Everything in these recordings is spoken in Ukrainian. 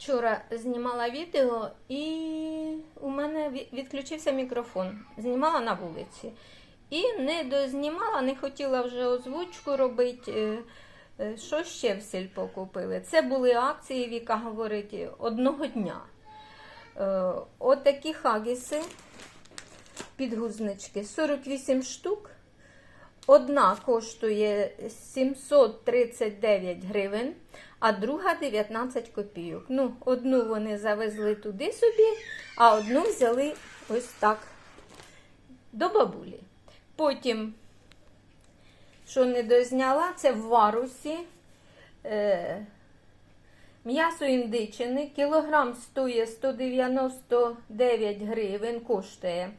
Вчора знімала відео і у мене відключився мікрофон. Знімала на вулиці. І не дознімала, не хотіла вже озвучку робити. Е, е, Що ще в сільпо купили? Це були акції, Віка говорить, одного дня. Е, Отакі хагіси, підгузнички, 48 штук. Одна коштує 739 гривень, а друга 19 копійок. Ну, одну вони завезли туди собі, а одну взяли ось так до бабулі. Потім, що не дозняла, це в варусі. Е, М'ясо індичини, кілограм стоїть 199 гривень, коштує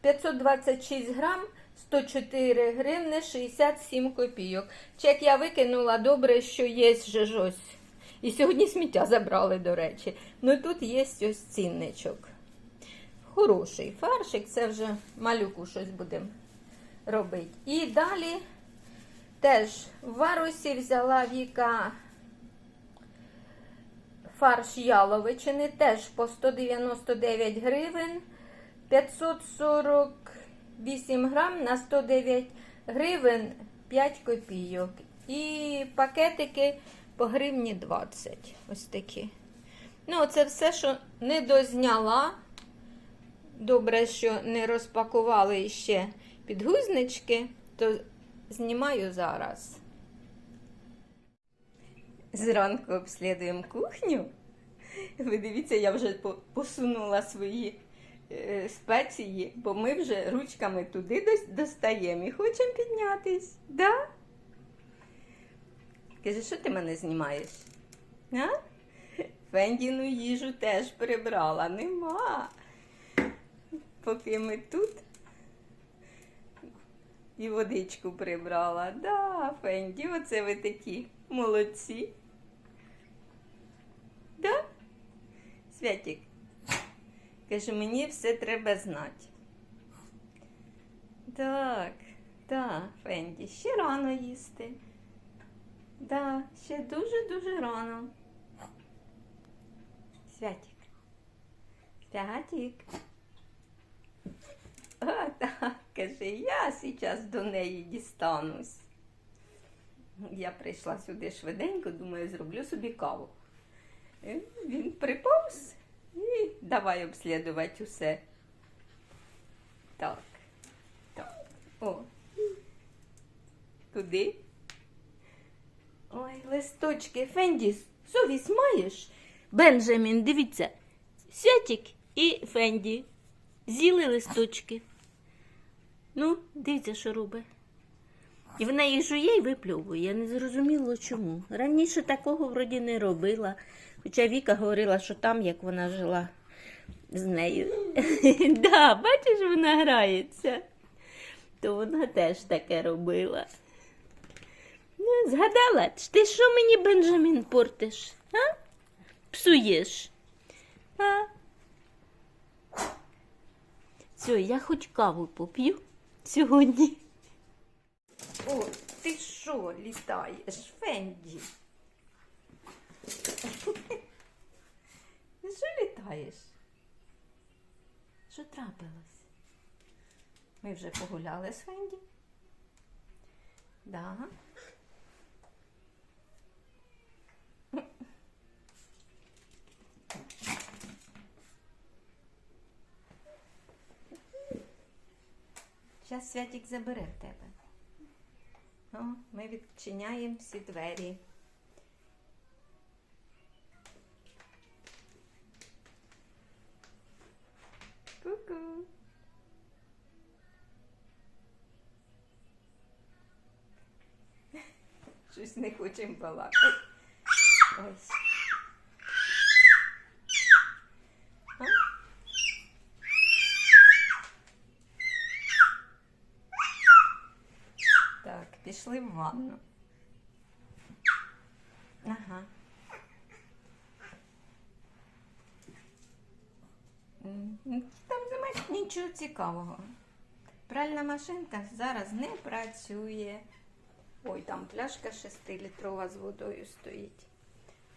526 грам, 104 гривни 67 копійок. Чек я викинула, добре, що є вже ось. І сьогодні сміття забрали, до речі. Ну тут є ось цінничок. Хороший фаршик, це вже малюку щось будемо робити. І далі теж в варусі взяла Віка фарш яловичини теж по 199 гривень, 548 грам на 109 гривень 5 копійок. І пакетики по гривні 20. Ось такі. Ну, це все, що не дозняла. Добре, що не розпакували ще підгузнички, то знімаю зараз. Зранку обслідуємо кухню. Ви дивіться, я вже посунула свої спеції, бо ми вже ручками туди достаємо і хочемо піднятись. Да? Каже, що ти мене знімаєш? А? Фендіну їжу теж прибрала. Нема. Поки ми тут. І водичку прибрала. Да, Фенді, оце ви такі молодці. Да? Святік. Каже, мені все треба знати. Так, так, Фенді, ще рано їсти. Да, ще дуже-дуже рано. Святік. Святік. А, так, каже, я зараз до неї дістанусь. Я прийшла сюди швиденько, думаю, зроблю собі каву. Е, Він приповз і давай обслідувати усе. Так, так. О. Куди? Ой, листочки, Фендіс, совість маєш? Бенджамін, дивіться, Святік і Фенді. З'їли листочки. Ну, дивіться, що робить. І вона їх жує і випльовує. Я не зрозуміла чому. Раніше такого вроді не робила. Хоча Віка говорила, що там, як вона жила з нею. да, бачиш, вона грається. То вона теж таке робила. Ну, згадала, ти що мені Бенджамін портиш? А? Псуєш? А? Все, я хоч каву поп'ю сьогодні. О, ти що літаєш, Фенді? Ти що літаєш? Що трапилось? Ми вже погуляли з Фенді? Да. Зараз Святік забере в тебе. О, ми відчиняємо всі двері. Не хочемо балакати. Ось. Так, пішли в ванну. Ага. М, Там немає нічого цікавого. Пральна машинка зараз не працює. Ой, там пляшка 6-літрова з водою стоїть.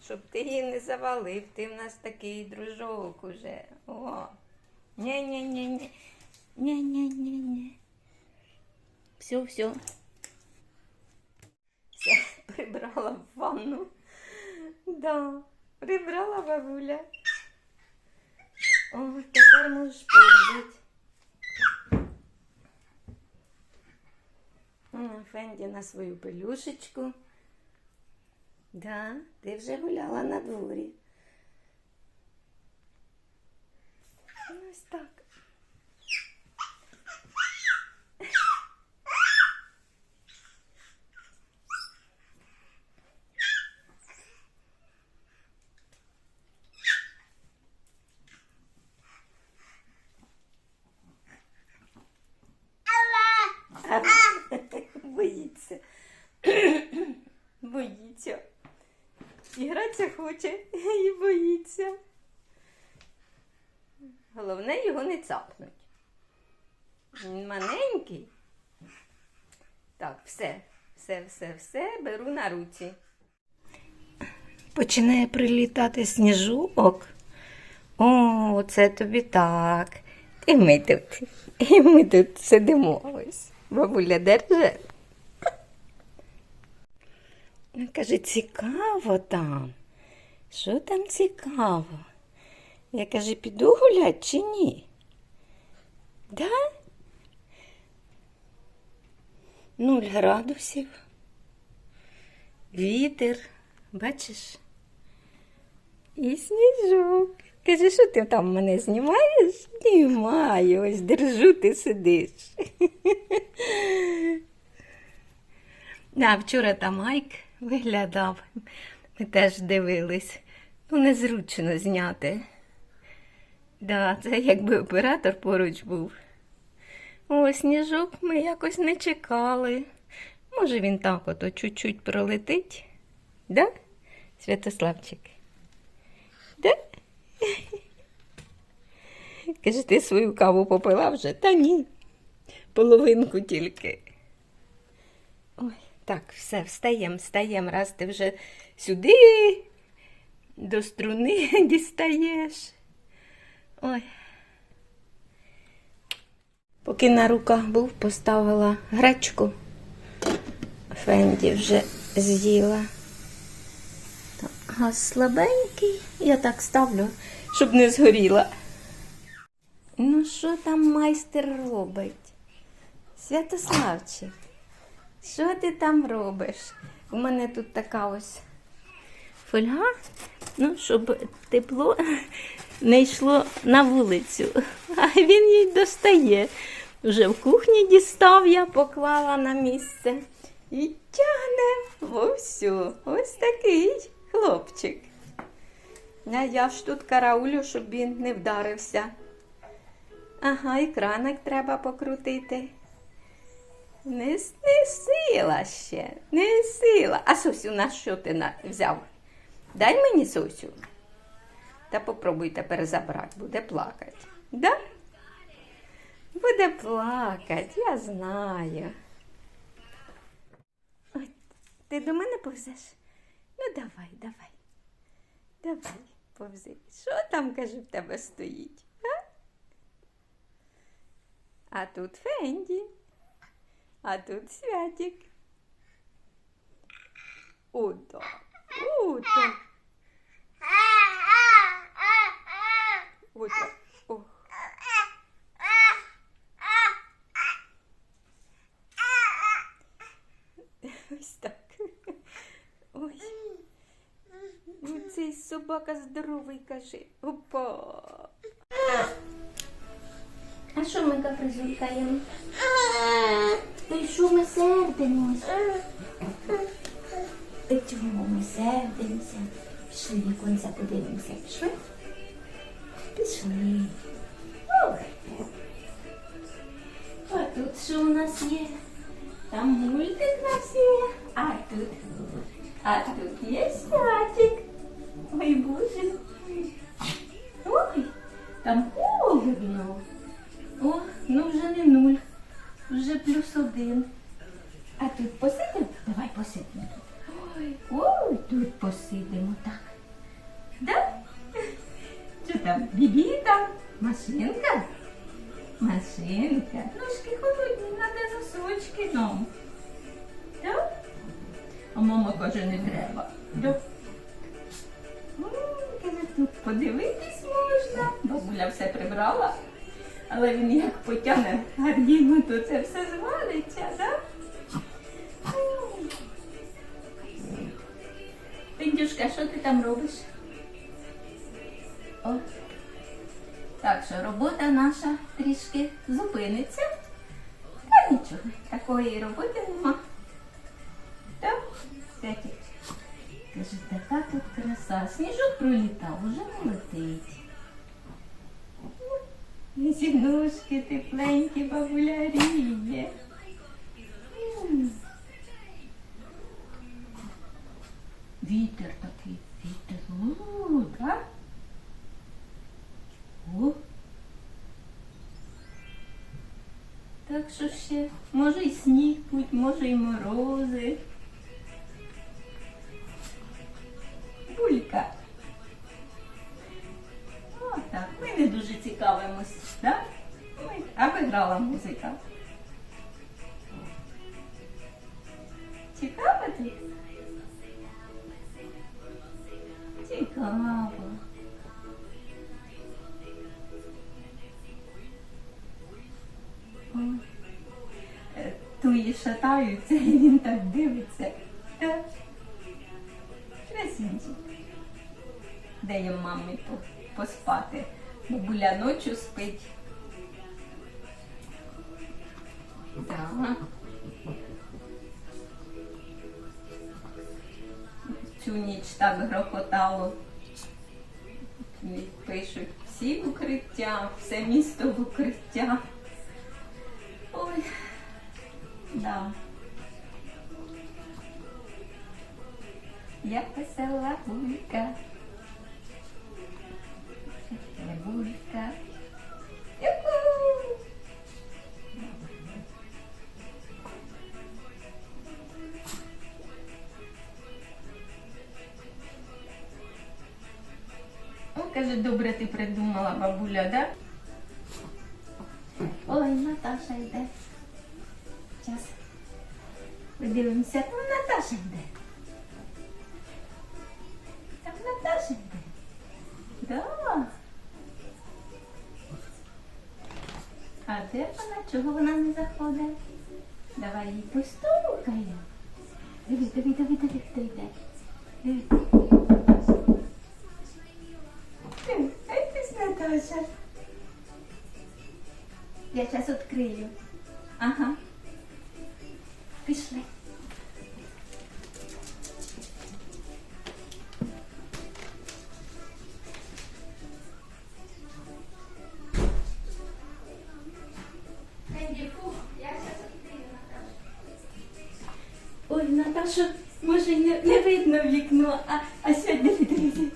щоб ти її не завалив. Ти в нас такий дружок уже. О. Ні-ні-ні-ні. Ні-ні-ні-ні. Все, все. Все, прибрала в ванну. Да, прибрала бабуля. О, тепер можеш повзати. Фенді на свою пелюшечку. Да, ти вже гуляла на дворі. Ну, Ось так. А, Боїться. Боїться. І гратися хоче і боїться. Головне його не цапнуть. Він маленький. Так, все, все, все, все беру на руці. Починає прилітати сніжок. О, це тобі так. І ми тут. І ми тут сидимо ось. Бабуля держи. Ну, Каже, цікаво там. Що там цікаво? Я каже, піду гулять чи ні? Да? Нуль градусів. Вітер, бачиш? І сніжок. Каже, що ти там мене знімаєш? Знімаю, ось держу, ти сидиш. Да, вчора там Майк виглядав. Ми теж дивились. Ну, незручно зняти. Да, це якби оператор поруч був. О, сніжок ми якось не чекали. Може, він так ото чуть-чуть пролетить. Да, Святославчик? Да? Каже, ти свою каву попила вже? Та ні. Половинку тільки. Ой, так, все, встаємо, встаємо, раз ти вже сюди до струни дістаєш. Ой. Поки на руках був, поставила гречку. Фенді вже з'їла. Газ слабенький, я так ставлю, щоб не згоріла. Ну, що там майстер робить? Святославчик, що ти там робиш? У мене тут така ось фольга, ну, щоб тепло не йшло на вулицю. А він їй достає. Вже в кухні дістав я, поклала на місце і тягне вовсю. Ось такий хлопчик. А я ж тут караулю, щоб він не вдарився. Ага, і краник треба покрутити. Не, не сила ще, не сила. А Сосю, на що ти на, взяв? Дай мені Сосю. Та попробуй тепер забрати, буде плакати. Да? Буде плакати, я знаю. Ой, ти до мене повзеш? Ну давай, давай. Давай, повзи. Що там, кажу, в тебе стоїть? А? А тут Фенді. А тут Святик. О, да. О, да. О, да. О. Ось так. Ой. Ну, цей собака здоровий, каже. Опа. А що ми капризулькаємо? Ти що ми сердимось? Ти чому ми сердимося? Пішли віконця подивимося. Пішли? Пішли. Ой. А тут що у нас є? Там мультик нас є. А тут. А тут є святик. Ой, боже. Ой, там холодно. О, ну вже не нуль. Вже плюс один. А тут посидимо? Давай посидимо тут. Ой, тут посидимо так. Да? Що там? Бібі там? Машинка? Машинка. Ножки холодні, надо носочки нам. Да? А мама каже, не треба. Да? Подивитись можна. Бабуля все прибрала, але він як потягне гарніну, то це все звалиться, так? Піндюшка, що ти там робиш? О. Так що робота наша трішки зупиниться. Та нічого, такої роботи нема. Каже, така тут краса. Сніжок пролітав, уже не летить. Ці ножки тепленькі, бабуля ріє. Вітер такий, вітер. О, так? О. Так що ще, може й сніг будь, може й морози. Булька. О, так, ми не дуже цікавимось, так? Ми, аби грала музика. Цікаво тут? Цікаво. Туї шатаються, і він так дивиться. Так. Красунчик. Їм мамі поспати? Бабуля ночі спить. Так. Цю ніч так грохотало. Пишуть всі в укриття, все місто в укриття. Ой, да. Я весела булька. Добре ти придумала, бабуля, да? Ой, Наташа йде. Зараз подивимося, там Наташа йде. Там Наташа йде. Да. А де вона? Чого вона не заходить? Давай її постукаємо. Диви, диви, диви, диви, хто йде. Диви. ти ж Наташа. Я зараз відкрию. Ага. Пішли. Ой, Наташа, може й не, не видно вікно, а, а сьогодні відрізі.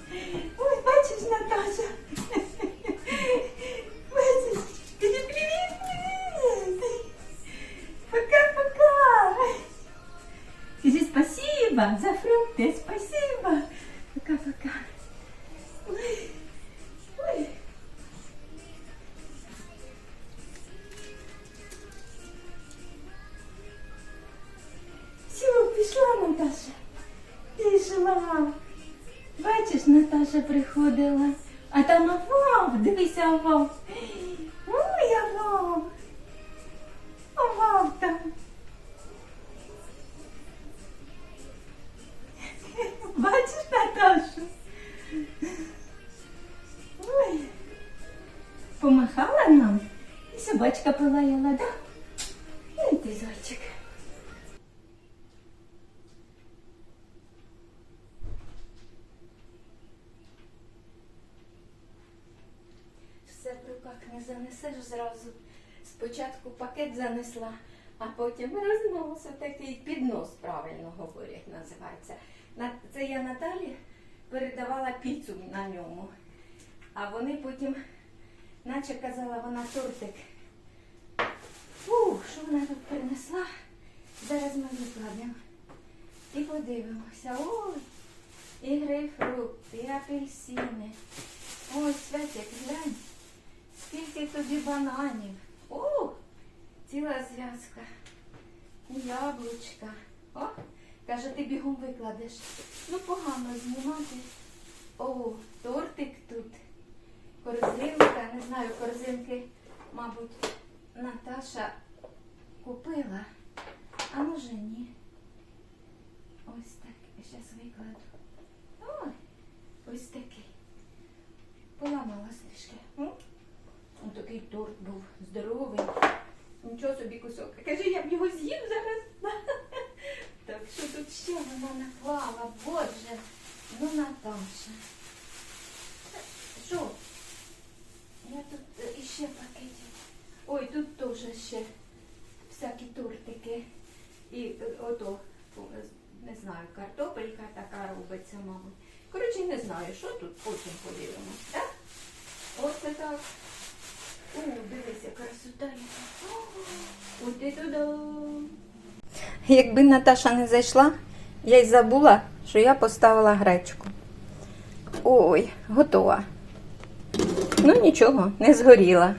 Наташа приходила. А там Авав, дивися, Авав. Ой, Авав. Авав там. Бачиш, Наташу? Ой. Помахала нам. І собачка полаяла, да? Не занесеш зразу. Спочатку пакет занесла, а потім рознос, такий піднос, правильно говорять, називається. Це я Наталі передавала піцу на ньому. А вони потім, наче казала вона тортик. Фу, що вона тут принесла? Зараз ми викладемо. І подивимося. Ой, і грейпфрукти, і апельсини. Ой, Святик, глянь, скільки тобі бананів. О, ціла зв'язка. Яблучка. О, каже, ти бігом викладеш. Ну, погано знімати. О, тортик тут. Корзинка, не знаю, корзинки, мабуть, Наташа купила. А може ні. Ось так. Зараз викладу. Ой, ось такий. Поламала трішки. М? Ось такий торт був здоровий. Нічого собі кусок. Каже, я б його з'їв зараз. Так, що тут ще вона наклала? Боже, ну Наташа. Що? Я тут е, іще пакетів. Ой, тут теж ще всякі тортики. І е, ото, не знаю, картопелька така робиться, мабуть. Коротше, не знаю, що тут, потім подивимось, так? Оце так. О, дивись, яка красота От і туди. Якби Наташа не зайшла, я й забула, що я поставила гречку. Ой, готова. Ну нічого, не згоріла.